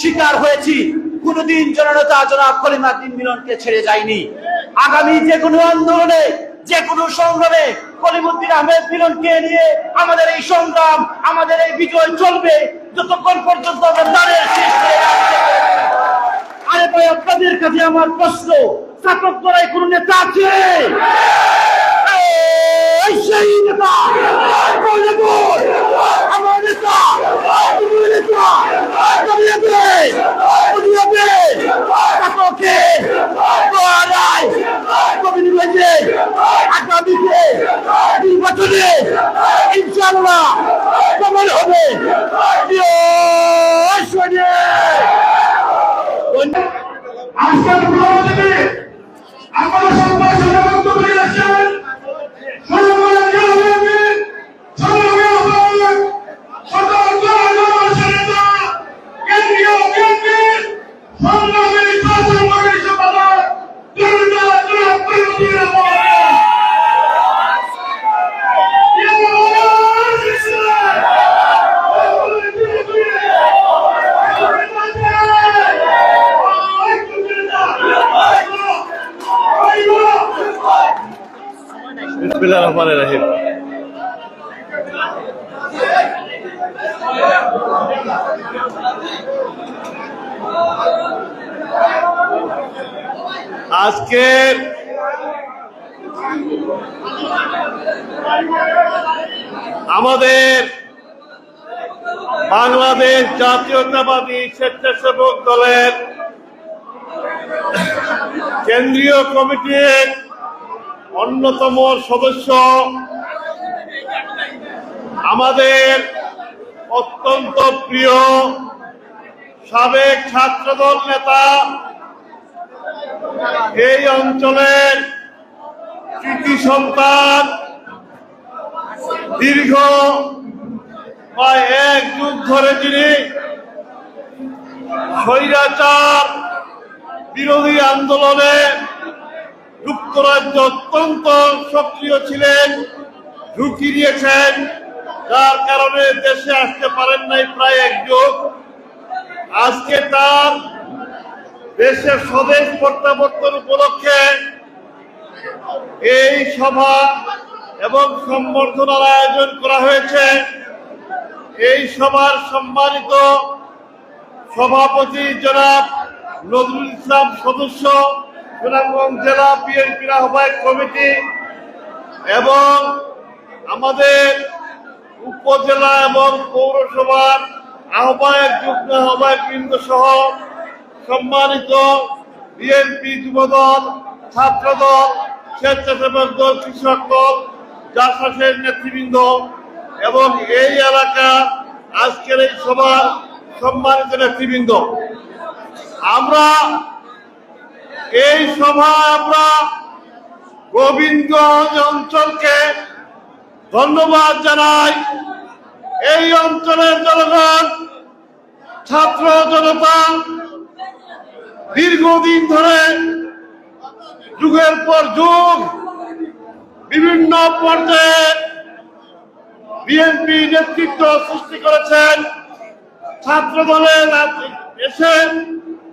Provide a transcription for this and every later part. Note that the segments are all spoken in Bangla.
শিকার হয়েছি। কোনদিন জননেতা জনাব কলিমাদ্দিন মিলনকে ছেড়ে যায়নি। আগামী যে কোনো আন্দোলনে যে কোনো সংগ্রামে কলিমুদ্দিন আহমেদ মিলনকে নিয়ে আমাদের এই সংগ্রাম, আমাদের এই বিজয় চলবে। যতক্ষণ পর্যন্ত আমরা দাঁড়িয়ে শেষ করে। আরে ভাই, আপনাদের কাছে আমার প্রশ্ন ছাত্র দলের কোন নেতা আছে এই সেই নেতা বলে বল আমার নেতা তুমি নেতা তুমি হবে তুমি হবে ছাত্রকে লড়াই কবি নিবেছে আগামীতে নির্বাচনে ইনশাআল্লাহ। কমল হবে। আজকের প্রোগ্রাম থেকে আপনারা সবাই সবাই বক্তব্য নিয়ে আসছেন সর্বময় জনগণকে সর্বময় আহ্বায়ক সকল জনগণের নেতা কেন্দ্রীয় বিএনপির সংগ্রামী শাসন মন্ডলী সম্পাদক জনতা জনাব করিমুদ্দিন আহমদ বিসমিল্লাহির রহমানির রহিম। আজকে আমাদের বাংলাদেশ জাতীয়তাবাদী স্বেচ্ছাসেবক দলের কেন্দ্রীয় কমিটির অন্যতম সদস্য আমাদের অত্যন্ত প্রিয় সাবেক ছাত্রদল নেতা এই অঞ্চলের কৃতি সন্তান দীর্ঘ এক যুগ ধরে যিনি স্বৈরাচার বিরোধী আন্দোলনে যুক্তরাজ্য অত্যন্ত সক্রিয় ছিলেন, ঝুঁকি দিয়েছেন যার কারণে দেশে আসতে পারেন নাই প্রায় এক যুগ আজকে তার দেশের স্বদেশ প্রত্যাবর্তন উপলক্ষে এই সভা এবং সম্বর্ধনার আয়োজন করা হয়েছে। এই সভার সম্মানিত সভাপতি জনাব নজরুল ইসলাম সদস্য সুনামগঞ্জ জেলা বিএনপির আহ্বায়ক কমিটি এবং আমাদের উপজেলা এবং পৌরসভার আহ্বায়ক, যুগ্ম আহ্বায়ক বৃন্দ সহ সম্মানিত বিএনপি যুবদল, ছাত্রদল, স্বেচ্ছাসেবক দল, কৃষক দল, জাসাসের নেতৃবৃন্দ এবং এই এলাকা আজকের এই সভার সম্মানিত নেতৃবৃন্দ। আমরা এই সভা আমরা গোবিন্দগঞ্জ অঞ্চলকে ধন্যবাদ জানাই। এই অঞ্চলের জনগণ, ছাত্র জনতা, দীর্ঘদিন ধরে যুগের পর যুগ বিভিন্ন পর্যায়ে বিএনপি নেতৃত্ব সৃষ্টি করেছেন। ছাত্র দলের এসে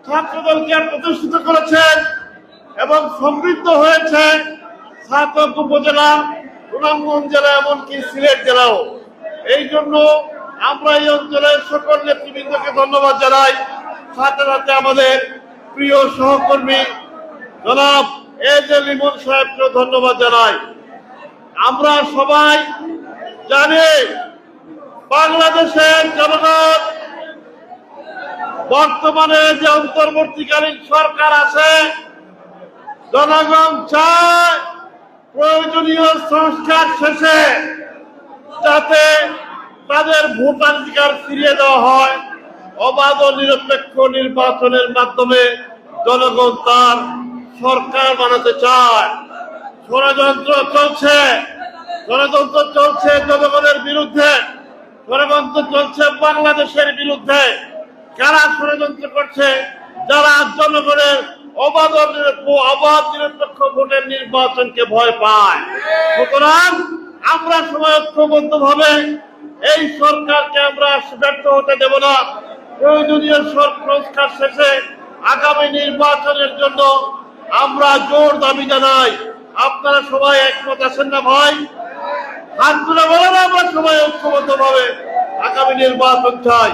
ছাত্র দলকে প্রতিষ্ঠিত করেছেন এবং সমৃদ্ধ হয়েছে ছাত্র উপজেলা, সুনামগঞ্জ জেলা, এমনকি সিলেট জেলাও? এই জন্য আমরা এই অঞ্চলের সকল নেতৃবৃন্দকে ধন্যবাদ জানাই। সাথে সাথে আমাদের প্রিয় সহকর্মী জনাব এ লিমন সাহেবকে ধন্যবাদ জানাই। আমরা সবাই জানি বাংলাদেশের জনগণ বর্তমানে যে অন্তর্বর্তীকালীন সরকার আছে, জনগণ চায় প্রয়োজনীয় সংস্কার শেষে যাতে তাদের ভোটাধিকার ফিরিয়ে দেওয়া হয়। অবাধ ও নিরপেক্ষ নির্বাচনের মাধ্যমে জনগণ তার সরকার বানাতে চায়। ষড়যন্ত্র চলছে ষড়যন্ত্র চলছে জনগণের বিরুদ্ধে, ষড়যন্ত্র চলছে বাংলাদেশের বিরুদ্ধে। কারা ষড়যন্ত্র করছে? যারা জনগণের অবাধ অবাধ নিরপেক্ষ ভোটের নির্বাচনকে ভয় পায়। সুতরাং আমরা সবাই ঐক্যবদ্ধ ভাবে এই সরকারকে আমরা ব্যর্থ হতে দেব না। প্রয়োজনীয় সংস্কার শেষে আগামী নির্বাচনের জন্য আমরা জোর দাবি জানাই। আপনারা সবাই একমত আছেন না ভাই? হাত তুলে বলেন, আমরা সবাই ঐক্যবদ্ধ ভাবে আগামী নির্বাচন চাই।